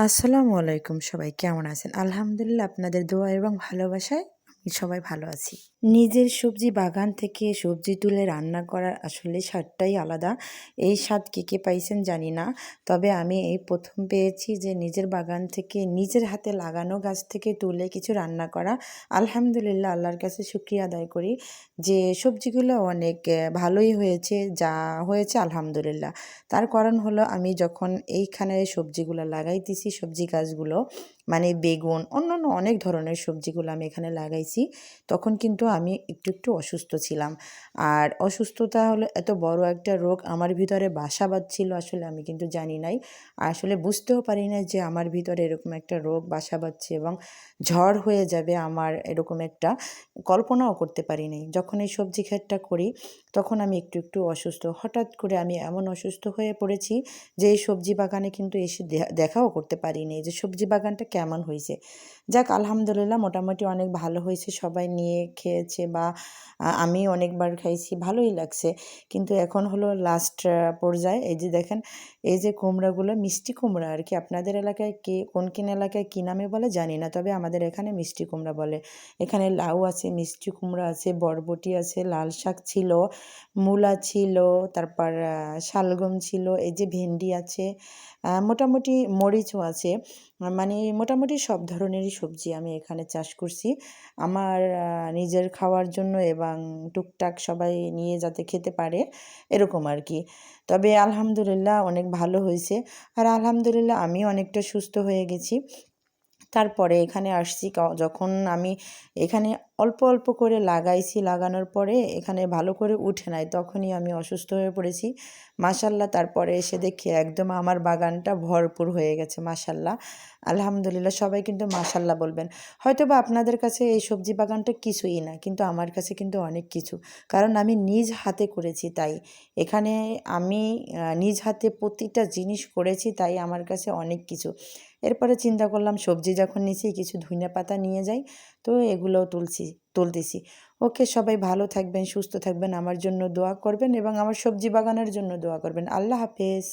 আসসালামু আলাইকুম সবাই কেমন আছেন? আলহামদুলিল্লাহ আপনাদের দোয়া এবং ভালোবাসায় সবাই ভালো আছি। নিজের সবজি বাগান থেকে সবজি তুলে রান্না করার আসলে স্বাদটাই আলাদা। এই স্বাদ কে কে পাইছেন জানি না। তবে আমি এই প্রথম পেয়েছি যে নিজের বাগান থেকে নিজের হাতে লাগানো গাছ থেকে তুলে কিছু রান্না করা। আলহামদুলিল্লাহ আল্লাহর কাছে শুক্রিয়া আদায় করি যে সবজিগুলো অনেক ভালোই হয়েছে, যা হয়েছে আলহামদুলিল্লাহ। তার কারণ হলো আমি যখন এইখানে সবজিগুলো লাগাইতেছি, সবজি গাছগুলো মানে বেগুন, অন্যান্য অনেক ধরনের সবজিগুলো আমি এখানে লাগাইছি। তখন কিন্তু আমি একটু একটু অসুস্থ ছিলাম। আর অসুস্থতা হলো এত বড় একটা রোগ, আমার ভিতরে বাসা বাঁধছিল আসলে আমি কিন্তু জানি নাই। আসলে বুঝতেও পারি না যে আমার ভিতরে এরকম একটা রোগ বাসা বাঁধছে এবং ঝড় হয়ে যাবে আমার এরকম একটা, কল্পনাও করতে পারি নাই। যখন এই সবজি ক্ষেতটা করি, তখন আমি একটু একটু অসুস্থ। হঠাৎ করে আমি এমন অসুস্থ হয়ে পড়েছি যে এই সবজি বাগানে কিন্তু এসে দেখাও করতে পারিনি যে সবজি বাগানটা কেমন হয়েছে যাক, আলহামদুলিল্লাহ মোটামুটি অনেক ভালো হয়েছে সবাই নিয়ে খেয়েছে বা আমি অনেকবার খাইছি, ভালোই লাগছে। কিন্তু এখন হলো লাস্ট পর্যায়ে। এই যে দেখেন, এই যে কুমড়াগুলো, মিষ্টি কুমড়া আর কি, আপনাদের এলাকায় কে, কোন, কিন এলাকায় কী নামে বলে জানি না, তবে আমাদের এখানে মিষ্টি কুমড়া বলে। এখানে লাউ আছে, মিষ্টি কুমড়া আছে, বরবটি আছে, লাল শাক ছিল, মূলা ছিল, তারপর শালগম ছিল, এই যে ভেন্ডি আছে মোটামুটি মরিচও আছে। মানে মোটামুটি সব ধরনেরই সবজি আমি এখানে চাষ করছি। আমার নিজের খাওয়ার জন্য এবং টুকটাক সবাই নিয়ে যাতে খেতে পারে, এরকম আর কি তবে আলহামদুলিল্লাহ অনেক ভালো হয়েছে। আর আলহামদুলিল্লাহ আমি অনেকটা সুস্থ হয়ে গেছি। তারপরে এখানে আসছি যখন আমি এখানে অল্প অল্প করে লাগাইছি, লাগানোর পরে এখানে ভালো করে উঠে নাই, তখনই আমি অসুস্থ হয়ে পড়েছি। মাসাল্লাহ তারপরে এসে দেখি একদম আমার বাগানটা ভরপুর হয়ে গেছে মাসাল্লাহ আলহামদুলিল্লাহ, সবাই কিন্তু মাসাল্লাহ বলবেন। হয়তো বা আপনাদের কাছে এই সবজি বাগানটা কিছুই না, কিন্তু আমার কাছে কিন্তু অনেক কিছু। কারণ আমি নিজ হাতে করেছি তাই। এখানে আমি নিজ হাতে প্রতিটা জিনিস করেছি তাই আমার কাছে অনেক কিছু। এরপরে চিন্তা করলাম সবজি যখন নিছি কিছু ধুইনা পাতা নিয়ে যাই, তো এগুলোও তুলছি, তুলতেছি। ওকে, সবাই ভালো থাকবেন, সুস্থ থাকবেন, আমার জন্য দোয়া করবেন এবং আমার সবজি বাগানের জন্য দোয়া করবেন। আল্লাহ হাফেজ।